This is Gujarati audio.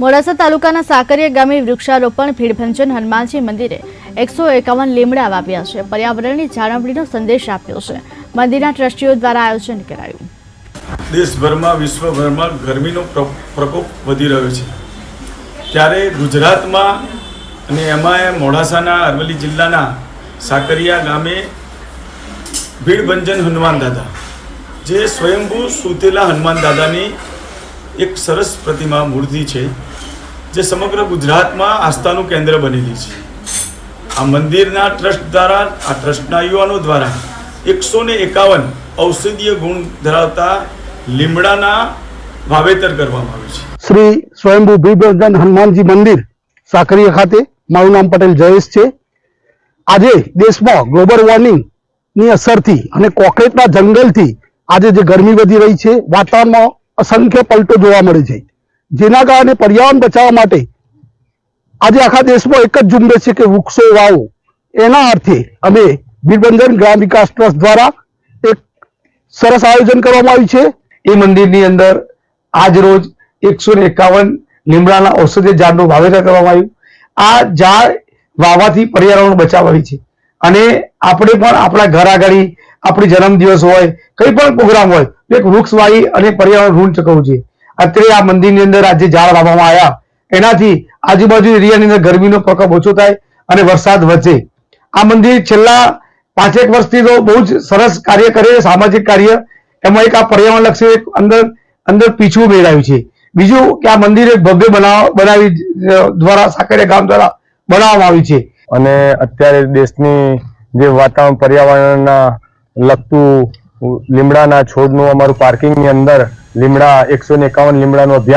મોડાસા તાલુકાના સાકરિયા ગામે વૃક્ષારોપણ, ભીડભંજન, હનુમાનજી મંદિરે એકસો એકાવન લીમડા વાવ્યા છે. પર્યાવરણની જાળવણીનો સંદેશ આપ્યો છે. મંદિરના ટ્રસ્ટીઓ દ્વારા આયોજન કરાયું. દેશભરમાં, વિશ્વભરમાં ગરમીનો પ્ર- પ્રકોપ વધી રહ્યો છે. ત્યારે ગુજરાતમાં અને એમાં મોડાસાના, અરવલ્લી જિલ્લાના સાકરિયા ગામે ભીડભંજન હનુમાન દાદા, જે સ્વયંભૂ સૂતેલા હનુમાન દાદાની એક સરસ પ્રતિમા મૂર્તિ છે, જે સમગ્ર ગુજરાતમાં આસ્થાનું કેન્દ્ર બનેલી છે. આ મંદિરના ટ્રસ્ટ દ્વારા, આ ટ્રસ્ટના યુવાનો દ્વારા એકસો ને એકાવન ઔષધીય ગુણ ધરાવતા લીમડાના વાવેતર કરવામાં આવે છે. શ્રી સ્વયંભૂ ભીમભજન હનુમાનજી મંદિર, સાકરીયા ખાતે. મારું નામ પટેલ જયેશ છે. આજે દેશમાં ગ્લોબલ વોર્મિંગની અસરથી અને કોકરેટના જંગલથી આજે જે ગરમી વધી રહી છે, વાતાવરણમાં અસંખ્ય પલટો જોવા મળે છે. જેના કારણે પર્યાવરણ બચાવવા માટે આજે આખા દેશમાં એક જ ઝુંબેશ છે કે વૃક્ષો, વાવો. એના અર્થે અમે ભીડબંધન ગ્રામ વિકાસ ટ્રસ્ટ દ્વારા એક સરસ આયોજન કરવામાં આવ્યું છે. એ મંદિરની અંદર આજ રોજ એકસો ને એકાવન લીમડાના ઔષધીય ઝાડનું વાવેતર કરવામાં આવ્યું. આ ઝાડ વાવાથી પર્યાવરણ બચાવવાની છે. અને આપણે પણ આપણા ઘર આગળ આપણી જન્મદિવસ હોય, કંઈ પણ પ્રોગ્રામ હોય એક વૃક્ષ અને પર્યાવરણ ઋણ ચૂકવવું જોઈએ. અત્યારે આ મંદિરની અંદર આજે ઝાડ વાવવામાં આવ્યા. એનાથી આજુબાજુ એરિયાની અંદર ગરમીનો પ્રકોપ ઓછો થાય અને વરસાદ વધે. આ મંદિર છેલ્લા પાંચેક વર્ષથી તો બહુ જ સરસ કાર્ય કરે સામાજિક કાર્ય. એમાં એક આ પર્યાવરણ લક્ષી એક અંદર અંદર પીછું મેળવ્યું છે. બીજું કે આ મંદિર એક ભવ્ય બનાવ, બનાવી દ્વારા, સાકરિયા ગામ દ્વારા બનાવવામાં આવ્યું છે. અને અત્યારે દેશની જે વાતાવરણ, પર્યાવરણના લગતું લીમડાના છોડનું અમારું પાર્કિંગની અંદર લીમડા એકસો ને એકાવન લીમડાનું અભિયાન